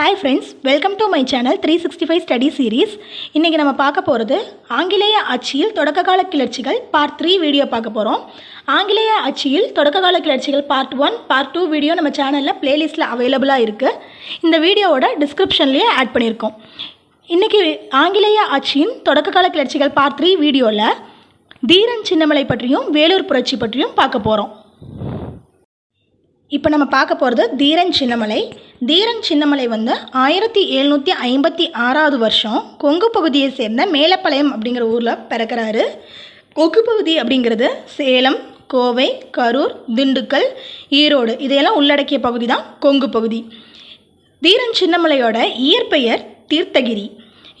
Hi friends welcome to my channel three sixty five study series இன்றைக்கி நம்ம பார்க்க போகிறது ஆங்கிலேய ஆட்சியில் தொடக்ககால கிளர்ச்சிகள் பார்ட் த்ரீ வீடியோ பார்க்க போகிறோம் ஆங்கிலேய ஆட்சியில் தொடக்ககால கிளர்ச்சிகள் part one part two video நம்ம சேனலில் பிளேலிஸ்ட்டில் அவைலபிளாக இருக்குது இந்த வீடியோவோட டிஸ்கிரிப்ஷன்லேயே ஆட் பண்ணியிருக்கோம் இன்றைக்கி ஆங்கிலேய ஆட்சியின் தொடக்ககால கிளர்ச்சிகள் பார்ட் த்ரீ வீடியோவில் தீரன் சின்னமலை பற்றியும் வேலூர் புரட்சி பற்றியும் பார்க்க போகிறோம் இப்போ நம்ம பார்க்க போகிறது தீரன் சின்னமலை. தீரன் சின்னமலை வந்து ஆயிரத்தி எழுநூற்றி ஐம்பத்தி ஆறாவது வருஷம் கொங்கு பகுதியை சேர்ந்த மேலப்பாளையம் அப்படிங்கிற ஊரில் பிறக்கிறாரு. கொங்கு பகுதி அப்படிங்கிறது சேலம் கோவை கரூர் திண்டுக்கல் ஈரோடு இதையெல்லாம் உள்ளடக்கிய பகுதி தான் கொங்கு பகுதி. தீரன் சின்னமலையோட இயற்பெயர் தீர்த்தகிரி.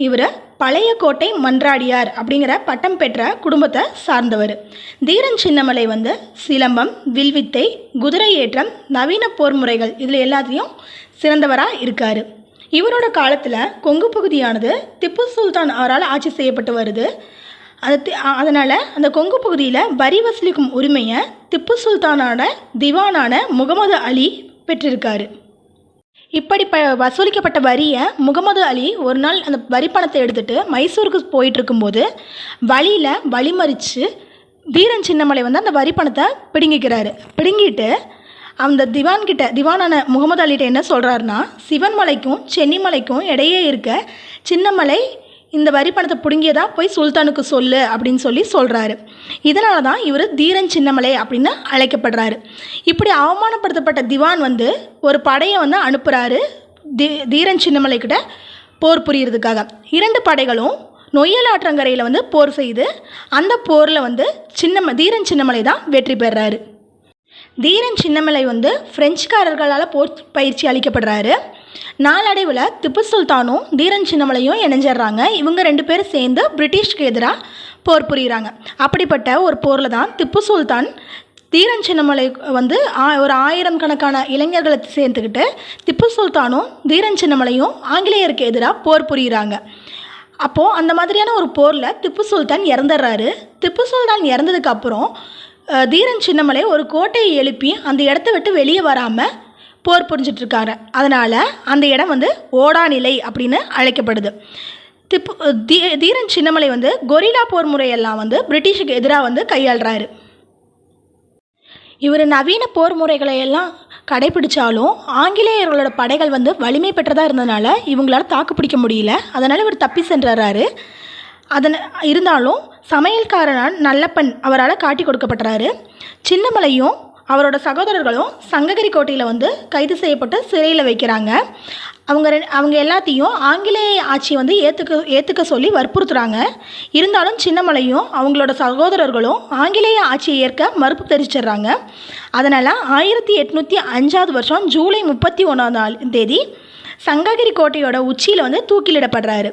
இவர் பழைய கோட்டை மன்றாடியார் அப்படிங்கிற பட்டம் பெற்ற குடும்பத்தை சார்ந்தவர். தீரன் சின்னமலை வந்து சிலம்பம் வில்வித்தை குதிரை ஏற்றம் நவீன போர் முறைகள் இதில் எல்லாத்தையும் சிறந்தவராக இருக்கார். இவரோட காலத்தில் கொங்கு பகுதியானது திப்பு சுல்தான் அவரால் ஆட்சி செய்யப்பட்டு வருது. அது அதனால் அந்த கொங்கு பகுதியில் வரி வசூலிக்கும் உரிமையை திப்பு சுல்தானான திவானான முகமது அலி பெற்றிருக்காரு. இப்படி ப வசூலிக்கப்பட்ட வரியை முகமது அலி ஒரு நாள் அந்த வரி பணத்தை எடுத்துட்டு மைசூருக்கு போயிட்டு இருக்கும்போது வழியில் வழிமறித்து வீரன் சின்னமலை வந்து அந்த வரி பணத்தை பிடுங்கிக்கிறாரு. பிடுங்கிட்டு அந்த திவான்கிட்ட திவானான முகமது அலிகிட்ட என்ன சொல்கிறாருன்னா சிவன்மலைக்கும் சென்னிமலைக்கும் இடையே இருக்க சின்னமலை இந்த வரி பணத்தை பிடுங்கியதா போய் சுல்தானுக்கு சொல்லு அப்படின்னு சொல்லி சொல்கிறாரு இதனால தான் இவர் தீரன் சின்னமலை அப்படின்னு அழைக்கப்படுறாரு. இப்படி அவமானப்படுத்தப்பட்ட திவான் வந்து ஒரு படையை வந்து அனுப்புகிறாரு தீ தீரன் சின்னமலை கிட்ட போர் புரியறதுக்காக. இரண்டு படைகளும் நொய்யல் ஆற்றங்கரையில் வந்து போர் செய்து அந்த போரில் வந்து சின்னம தீரன் சின்னமலை தான் வெற்றி பெறாரு. தீரன் சின்னமலை வந்து பிரெஞ்சுக்காரர்களால் போர் பயிற்சி அளிக்கப்படுறாரு. நாளடைவில் திப்பு சுல்தானும் தீரன் சின்னமலையும் இணைஞ்சிடுறாங்க. இவங்க ரெண்டு பேரும் சேர்ந்து பிரிட்டிஷ்க்கு எதிராக போர் புரிகிறாங்க அப்படிப்பட்ட ஒரு போரில் தான் திப்பு சுல்தான் தீரன் சின்னமலை வந்து ஆ- ஒரு ஆயிரம் கணக்கான இளைஞர்களை சேர்த்துக்கிட்டு திப்பு சுல்தானும் தீரன் சின்னமலையும் ஆங்கிலேயருக்கு எதிராக போர் புரிகிறாங்க அப்போது அந்த மாதிரியான ஒரு போரில் திப்பு சுல்தான் இறந்துடுறாரு. திப்பு சுல்தான் இறந்ததுக்கப்புறம் தீரன் சின்னமலை ஒரு கோட்டையை எழுப்பி அந்த இடத்த விட்டு வெளியே வராமல் போர் புரிஞ்சிட்டு இருக்காரு அதனால் அந்த இடம் வந்து ஓடாநிலை அப்படின்னு அழைக்கப்படுது. திப்பு தீ தீரன் சின்னமலை வந்து கொரில்லா போர் முறையெல்லாம் வந்து பிரிட்டிஷுக்கு எதிராக வந்து கையாளுறாரு. இவர் நவீன போர் முறைகளை எல்லாம் கடைபிடிச்சாலும் ஆங்கிலேயர்களோட படைகள் வந்து வலிமை பெற்றதாக இருந்ததுனால இவங்களால தாக்கு பிடிக்க முடியல. அதனால் இவர் தப்பி சென்றாரு. அதன் இருந்தாலும் சமையல்காரனான் நல்லப்பன் அவரால் காட்டி கொடுக்கப்பட்டாரு சின்னமலையும் அவரோட சகோதரர்களும் சங்ககிரி கோட்டையில் வந்து கைது செய்யப்பட்டு சிறையில் வைக்கிறாங்க. அவங்க அவங்க எல்லாத்தையும் ஆங்கிலேய ஆட்சியை வந்து ஏற்றுக்க ஏற்றுக்க சொல்லி வற்புறுத்துகிறாங்க இருந்தாலும் சின்னமலையும் அவங்களோட சகோதரர்களும் ஆங்கிலேய ஆட்சியை ஏற்க மறுப்பு தெரிவிச்சிடுறாங்க. அதனால் ஆயிரத்தி எட்நூற்றி அஞ்சாவது வருஷம் ஜூலை முப்பத்தி ஒன்றாம் தேதி சங்ககிரி கோட்டையோட உச்சியில் வந்து தூக்கிலிடப்படுறாரு.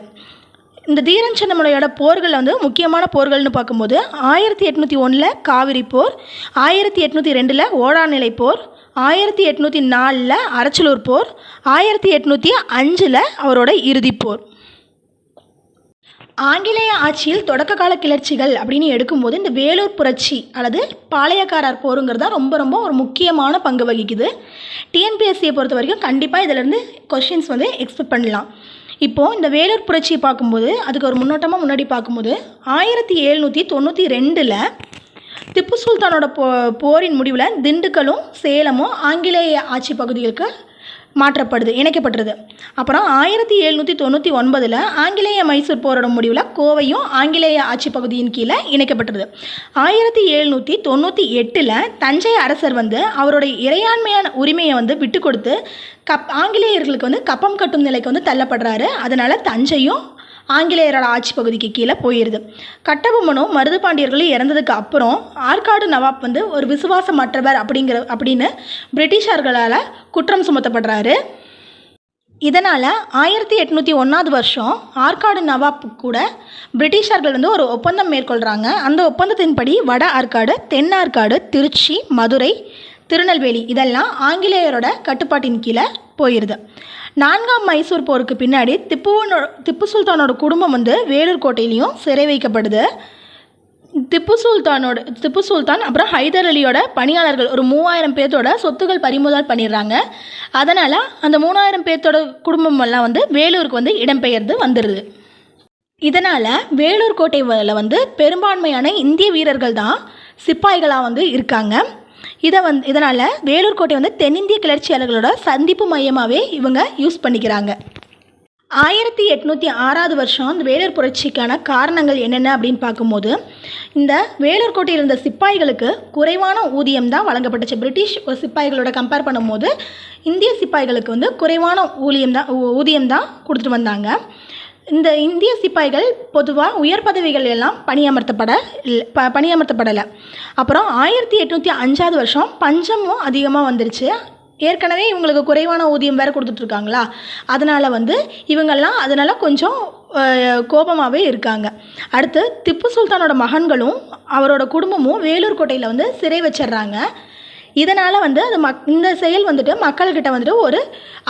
இந்த தீரன் சின்னமலையோட போர்கள் வந்து முக்கியமான போர்கள்னு பார்க்கும்போது ஆயிரத்தி எட்நூற்றி ஒன்றில் காவிரி போர் ஆயிரத்தி எட்நூற்றி ரெண்டில் ஓடாநிலை போர் ஆயிரத்தி எட்நூற்றி நாலில் அரச்சலூர் போர் ஆயிரத்தி எட்நூற்றி அஞ்சில் அவரோட இறுதிப் போர். ஆங்கிலேய ஆட்சியில் தொடக்க கால கிளர்ச்சிகள் அப்படின்னு எடுக்கும்போது இந்த வேலூர் புரட்சி அல்லது பாளையக்காரர் போருங்கிறது தான் ரொம்ப ரொம்ப ஒரு முக்கியமான பங்கு வகிக்குது. டிஎன்பிஎஸ்சியை பொறுத்த வரைக்கும் கண்டிப்பாக இதிலேருந்து கொஷின்ஸ் வந்து எக்ஸ்பெக்ட் பண்ணலாம். இப்போது இந்த வேலூர் புரட்சியை பார்க்கும்போது அதுக்கு ஒரு முன்னோட்டமாக முன்னாடி பார்க்கும்போது ஆயிரத்தி எழுநூற்றி தொண்ணூற்றி ரெண்டில் திப்பு சுல்தானோட போ போரின் முடிவில் திண்டுக்கலும் சேலமும் ஆங்கிலேய ஆட்சி பகுதிகளுக்கு மாற்றப்படுது இணைக்கப்படுறது அப்புறம் ஆயிரத்தி எழுநூற்றி தொண்ணூற்றி ஒன்பதில் ஆங்கிலேய மைசூர் போரோட முடிவில் கோவையும் ஆங்கிலேய ஆட்சி பகுதியின் கீழே இணைக்கப்பட்டது ஆயிரத்தி எழுநூற்றி தொண்ணூற்றி எட்டில் தஞ்சை அரசர் வந்து அவருடைய இறையாண்மையான உரிமையை வந்து விட்டு கொடுத்து கப் ஆங்கிலேயர்களுக்கு வந்து கப்பம் கட்டும் நிலைக்கு வந்து தள்ளப்படுறாரு. அதனால் தஞ்சையும் ஆங்கிலேயரோட ஆட்சி பகுதிக்கு கீழே போயிடுது கட்டபொம்மனும் மருதுபாண்டியர்களும் இறந்ததுக்கு அப்புறம் ஆற்காடு நவாப் வந்து ஒரு விசுவாசமற்றவர் அப்படிங்கிற அப்படின்னு பிரிட்டிஷார்களால் குற்றம் சுமத்தப்படுறாரு. இதனால் ஆயிரத்தி எட்நூற்றி ஒன்றாவது வருஷம் ஆற்காடு நவாப் கூட பிரிட்டிஷார்கள் வந்து ஒரு ஒப்பந்தம் மேற்கொள்கிறாங்க அந்த ஒப்பந்தத்தின்படி வட ஆற்காடு தென் ஆற்காடு திருச்சி மதுரை திருநெல்வேலி இதெல்லாம் ஆங்கிலேயரோட கட்டுப்பாட்டின் கீழே போயிடுது நான்காம் மைசூர் போருக்கு பின்னாடி திப்புவனோட திப்பு சுல்தானோட குடும்பம் வந்து வேலூர் கோட்டையிலையும் சிறை வைக்கப்படுது. திப்பு சுல்தானோட திப்பு சுல்தான் அப்புறம் ஹைதர் அலியோட பணியாளர்கள் ஒரு மூவாயிரம் பேர்த்தோட சொத்துக்கள் பறிமுதல் பண்ணிடுறாங்க. அதனால் அந்த மூணாயிரம் பேர்த்தோட குடும்பமெல்லாம் வந்து வேலூருக்கு வந்து இடம்பெயர்ந்து வந்துடுது இதனால் வேலூர் கோட்டையில் வந்து பெரும்பான்மையான இந்திய வீரர்கள் தான் சிப்பாய்களாக வந்து இருக்காங்க. இதை வந்து இதனால் வேலூர் கோட்டை வந்து தென்னிந்திய கிளர்ச்சியாளர்களோட சந்திப்பு மையமாகவே இவங்க யூஸ் பண்ணிக்கிறாங்க. ஆயிரத்தி எட்நூற்றி ஆறாவது வருஷம் இந்த வேலூர் புரட்சிக்கான காரணங்கள் என்னென்ன அப்படின்னு பார்க்கும்போது இந்த வேலூர் கோட்டையில் இருந்த சிப்பாய்களுக்கு குறைவான ஊதியம் தான் வழங்கப்பட்டுச்சு. பிரிட்டிஷ் சிப்பாய்களோட கம்பேர் பண்ணும்போது இந்திய சிப்பாய்களுக்கு வந்து குறைவான ஊதியம் தான் ஊதியம் தான் கொடுத்துட்டு வந்தாங்க. இந்த இந்திய சிப்பாய்கள் பொதுவாக உயர் பதவிகள் எல்லாம் பணியமர்த்தப்பட ப பணியமர்த்தப்படலை. அப்புறம் ஆயிரத்தி எட்நூற்றி அஞ்சாவது வருஷம் பஞ்சமும் அதிகமாக வந்துருச்சு. ஏற்கனவே இவங்களுக்கு குறைவான ஊதியம் வேறு கொடுத்துட்ருக்காங்களா? அதனால் வந்து இவங்கெல்லாம் அதனால் கொஞ்சம் கோபமாகவே இருக்காங்க. அடுத்து திப்பு சுல்தானோட மகன்களும் அவரோட குடும்பமும் வேலூர் கோட்டையில் வந்து சிறை வச்சிடுறாங்க. இதனால் வந்து அது மக் இந்த செயல் வந்துட்டு மக்கள்கிட்ட வந்துட்டு ஒரு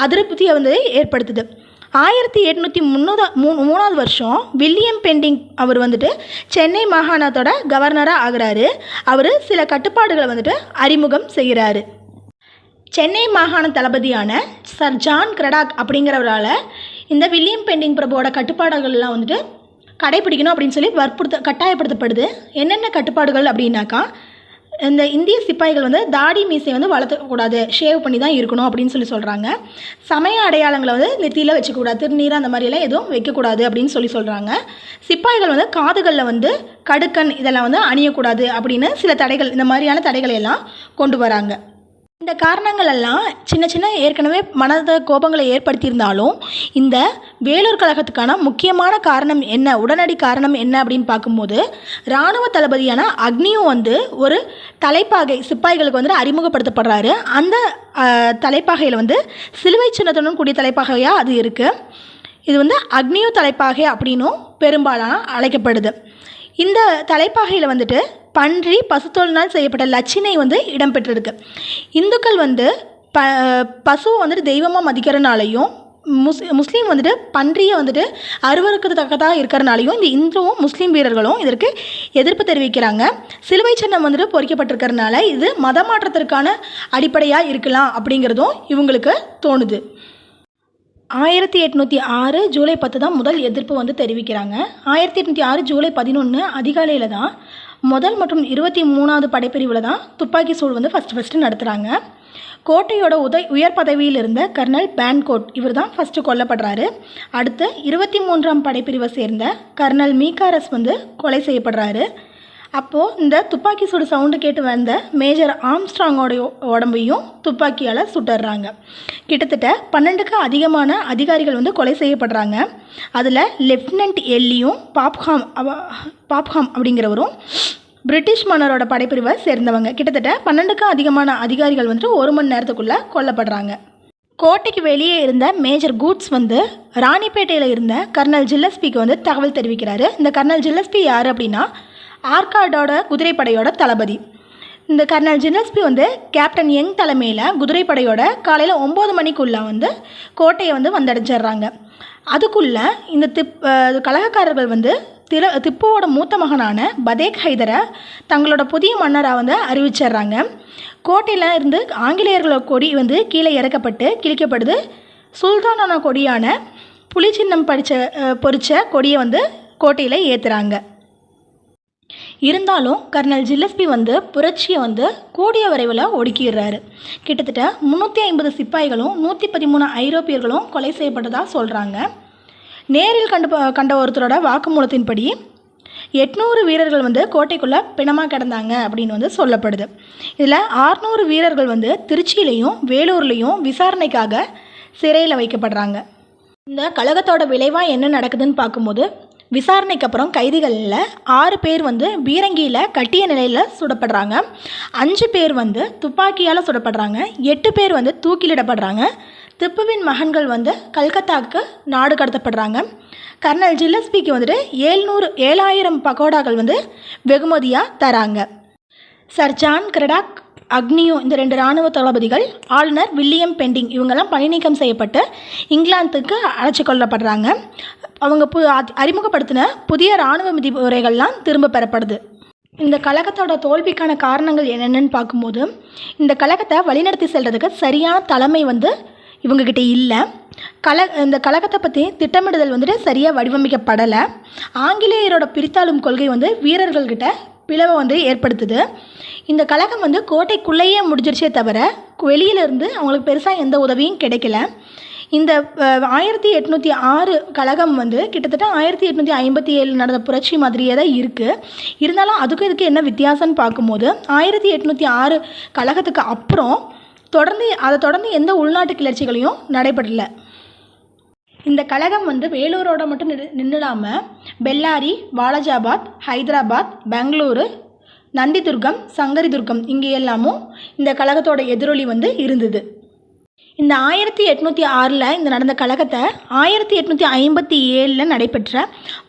அதிருப்தியை வந்து ஏற்படுத்துது. ஆயிரத்தி எட்நூற்றி முன்னூதா மூ மூணாவது வருஷம் வில்லியம் பெண்டிங் அவர் வந்துட்டு சென்னை மாகாணத்தோட கவர்னராக ஆகிறாரு. அவர் சில கட்டுப்பாடுகளை வந்துட்டு அறிமுகம் செய்கிறாரு. சென்னை மாகாண தளபதியான சர் ஜான் கிரடாக் அப்படிங்கிறவரால் இந்த வில்லியம் பெண்டிங் பிரபுவோட கட்டுப்பாடுகள்லாம் வந்துட்டு கடைபிடிக்கணும் அப்படின்னு சொல்லி வற்புறுத்த கட்டாயப்படுத்தப்படுது. என்னென்ன கட்டுப்பாடுகள் அப்படின்னாக்கா இந்த இந்திய சிப்பாய்கள் வந்து தாடி மீசை வந்து வளர்த்தக்கூடாது. ஷேவ் பண்ணி தான் இருக்கணும் அப்படின்னு சொல்லி சொல்கிறாங்க சமய அடையாளங்களை வந்து நெத்தியில் வச்சுக்கூடாது திருநீர் அந்த மாதிரியெல்லாம் எதுவும் வைக்கக்கூடாது அப்படின்னு சொல்லி சொல்கிறாங்க சிப்பாய்கள் வந்து காதுகளில் வந்து கடுக்கன் இதெல்லாம் வந்து அணியக்கூடாது அப்படின்னு சில தடைகள் இந்த மாதிரியான தடைகளை எல்லாம் கொண்டு வராங்க. இந்த காரணங்கள் எல்லாம் சின்ன சின்ன ஏற்கனவே மனத கோபங்களை ஏற்படுத்தியிருந்தாலும் இந்த வேலூர் கழகத்துக்கான முக்கியமான காரணம் என்ன உடனடி காரணம் என்ன அப்படின்னு பார்க்கும்போது இராணுவ தளபதியான அக்னியும் வந்து ஒரு தலைப்பாகை சிப்பாய்களுக்கு வந்து அறிமுகப்படுத்தப்படுறாரு. அந்த தலைப்பாகையில் வந்து சிலுவை சின்னத்துடன் கூடிய தலைப்பாகையாக அது இருக்குது இது வந்து அக்னியோ தலைப்பாகை அப்படின்னும் பெரும்பாலான அழைக்கப்படுது. இந்த தலைப்பாகையில் வந்துட்டு பன்றி பசுத்தோலினால் செய்யப்பட்ட லட்சினை வந்து இடம்பெற்றிருக்கு. இந்துக்கள் வந்து ப பசுவை வந்துட்டு தெய்வமாக மதிக்கிறனாலையும் முஸ் முஸ்லீம் வந்துட்டு பன்றியை வந்துட்டு அருவருக்கத்தக்கதாக இருக்கிறனாலையும் இந்த இந்துவும் முஸ்லீம் வீரர்களும் இதற்கு எதிர்ப்பு தெரிவிக்கிறாங்க. சிலுவை சின்னம் வந்துட்டு பொறிக்கப்பட்டிருக்கிறதுனால இது மத மாற்றத்திற்கான அடிப்படையாக இருக்கலாம் அப்படிங்கிறதும் இவங்களுக்கு தோணுது. ஆயிரத்தி எட்நூற்றி ஆறு ஜூலை பத்து தான் முதல் எதிர்ப்பு வந்து தெரிவிக்கிறாங்க. ஆயிரத்தி எட்நூற்றி ஆறு ஜூலை பதினொன்று அதிகாலையில் தான் முதல் மற்றும் இருபத்தி மூணாவது படைப்பிரிவில் தான் துப்பாக்கி சூடு வந்து ஃபஸ்ட்டு ஃபஸ்ட்டு நடத்துகிறாங்க கோட்டையோட உதய் உயர் பதவியில் இருந்த கர்னல் பேன்கோட் இவர் தான் ஃபஸ்ட்டு கொல்லப்படுறாரு. அடுத்து இருபத்தி மூன்றாம் படைப்பிரிவை சேர்ந்த கர்னல் மீகாரஸ் வந்து கொலை செய்யப்படுறாரு. அப்போது இந்த துப்பாக்கி சூடு சவுண்டு கேட்டு வந்த மேஜர் ஆம்ஸ்ட்ராங்கோடைய உடம்பையும் துப்பாக்கியால் சுட்டுடுறாங்க கிட்டத்தட்ட பன்னெண்டுக்கு அதிகமான அதிகாரிகள் வந்து கொலை செய்யப்படுறாங்க. அதில் லெஃப்டினன்ட் எல்லியும் பாப்ஹாம் பாப்ஹாம் அப்படிங்கிறவரும் பிரிட்டிஷ் மன்னரோட படைப்பிரிவை சேர்ந்தவங்க. கிட்டத்தட்ட பன்னெண்டுக்கும் அதிகமான அதிகாரிகள் வந்துட்டு ஒரு மணி நேரத்துக்குள்ளே கொல்லப்படுறாங்க. கோட்டைக்கு வெளியே இருந்த மேஜர் கூட்ஸ் வந்து ராணிப்பேட்டையில் இருந்த கர்னல் ஜில்லஸ்பிக்கு வந்து தகவல் தெரிவிக்கிறாரு. இந்த கர்னல் ஜில்லஸ்பி யார் அப்படின்னா ஆர்காடோட குதிரைப்படையோட தளபதி. இந்த கர்னல் ஜில்லஸ்பி வந்து கேப்டன் யங் தலைமையில் குதிரைப்படையோட காலையில் ஒம்பது மணிக்குள்ளே வந்து கோட்டையை வந்து வந்தடைஞ்சிடுறாங்க. அதுக்குள்ளே இந்த திப் கழகக்காரர்கள் கலகக்காரர்கள் வந்து தில திப்புவோட மூத்த மகனான பதேக் ஹைதரை தங்களோட புதிய மன்னராக வந்து அறிவிச்சிடுறாங்க. கோட்டையில் இருந்து ஆங்கிலேயர்களோட கொடி வந்து கீழே இறக்கப்பட்டு கிழிக்கப்படுது. சுல்தானான கொடியான புலி சின்னம் படித்த பொறித்த கொடியை வந்து கோட்டையில் ஏற்றுறாங்க இருந்தாலும் கர்னல் ஜில்லஸ்பி வந்து புரட்சியை வந்து கூடிய வரைவில் ஒடுக்கிடுறாரு. கிட்டத்தட்ட முந்நூற்றி ஐம்பது சிப்பாய்களும் நூற்றி பதிமூணு ஐரோப்பியர்களும் கொலை செய்யப்பட்டதாக சொல்கிறாங்க நேரில் கண்டு கண்ட ஒருத்தரோட வாக்குமூலத்தின்படி எட்நூறு வீரர்கள் வந்து கோட்டைக்குள்ளே பிணமாக கிடந்தாங்க அப்படின்னு வந்து சொல்லப்படுது. இதில் ஆறுநூறு வீரர்கள் வந்து திருச்சியிலையும் வேலூர்லேயும் விசாரணைக்காக சிறையில் வைக்கப்படுறாங்க. இந்த கழகத்தோட விளைவாக என்ன நடக்குதுன்னு பார்க்கும்போது விசாரணைக்கு அப்புறம் கைதிகளில் ஆறு பேர் வந்து பீரங்கியில் கட்டிய நிலையில் சுடப்படுறாங்க. அஞ்சு பேர் வந்து துப்பாக்கியால் சுடப்படுறாங்க. எட்டு பேர் வந்து தூக்கிலிடப்படுறாங்க. திப்புவின் மகன்கள் வந்து கல்கத்தாவுக்கு நாடு கடத்தப்படுறாங்க. கர்னல் ஜில்லஸ்பிக்கு வந்துட்டு ஏழ்நூறு ஏழாயிரம் பகோடாக்கள் வந்து வெகுமதியாக தராங்க. சர் ஜான் கிரடாக் அக்னியோ இந்த ரெண்டு இராணுவ தளபதிகள் ஆளுநர் வில்லியம் பெண்டிங் இவங்கெல்லாம் பணிநீக்கம் செய்யப்பட்டு இங்கிலாந்துக்கு அழைச்சி கொள்ளப்படுறாங்க அவங்க பு அறிமுகப்படுத்தின புதிய இராணுவ விதிமுறைகள்லாம் திரும்ப பெறப்படுது. இந்த கழகத்தோட தோல்விக்கான காரணங்கள் என்னென்னு பார்க்கும்போது இந்த கழகத்தை வழிநடத்தி செல்கிறதுக்கு சரியான தலைமை வந்து இவங்கக்கிட்ட இல்லை. கல இந்த கழகத்தை பற்றி திட்டமிடுதல் வந்துட்டு சரியாக வடிவமைக்கப்படலை. ஆங்கிலேயரோட பிரித்தாளும் கொள்கை வந்து வீரர்கள்கிட்ட பிளவை வந்து ஏற்படுத்துது. இந்த கழகம் வந்து கோட்டைக்குள்ளேயே முடிஞ்சிருச்சே தவிர வெளியிலேருந்து அவங்களுக்கு பெருசாக எந்த உதவியும் கிடைக்கல. இந்த ஆயிரத்தி எட்நூற்றி ஆறு கழகம் வந்து கிட்டத்தட்ட ஆயிரத்தி எட்நூற்றி ஐம்பத்தி ஏழு நடந்த புரட்சி மாதிரியே தான் இருக்குது இருந்தாலும் அதுக்கும் இதுக்கு என்ன வித்தியாசம்னு பார்க்கும்போது ஆயிரத்தி எட்நூற்றி ஆறு கழகத்துக்கு அப்புறம் தொடர்ந்து அதை தொடர்ந்து எந்த உள்நாட்டு கிளர்ச்சிகளையும் நடைபெறல. இந்த கழகம் வந்து வேலூரோட மட்டும் நின்று நின்றுடாமல் பெல்லாரி வாலாஜாபாத் ஹைதராபாத் பெங்களூரு நந்தி துர்க்கம் சங்கரி துர்க்கம் இங்கே எல்லாமும் இந்த கழகத்தோட எதிரொலி வந்து இருந்தது. இந்த ஆயிரத்தி எட்நூற்றி ஆறில் இந்த நடந்த கழகத்தை ஆயிரத்தி எட்நூற்றி ஐம்பத்தி ஏழில் நடைபெற்ற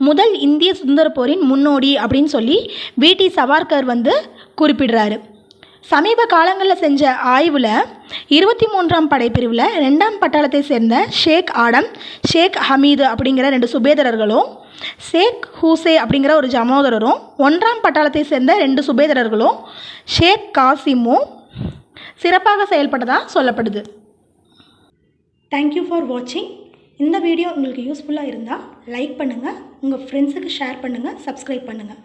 முதல் இந்திய சுதந்திர போரின் முன்னோடி அப்படின்னு சொல்லி விடி சவார்கர் வந்து குறிப்பிடுறாரு. சமீப காலங்களில் செஞ்ச ஆய்வில் இருபத்தி மூன்றாம் படைப்பிரிவில் ரெண்டாம் பட்டாளத்தை சேர்ந்த ஷேக் ஆடம் ஷேக் ஹமீது அப்படிங்கிற ரெண்டு சுபேதரர்களும் ஷேக் ஹூசே அப்படிங்கிற ஒரு ஜமோதரரும் ஒன்றாம் பட்டாளத்தை சேர்ந்த ரெண்டு சுபேதரர்களும் ஷேக் காசிமும் சிறப்பாக செயல்பட்டதாக சொல்லப்படுது. தேங்க்யூ ஃபார் வாட்சிங் இந்த வீடியோ உங்களுக்கு யூஸ்ஃபுல்லாக இருந்தால் லைக் பண்ணுங்கள் உங்கள் ஃப்ரெண்ட்ஸுக்கு ஷேர் பண்ணுங்கள் சப்ஸ்கிரைப் பண்ணுங்கள்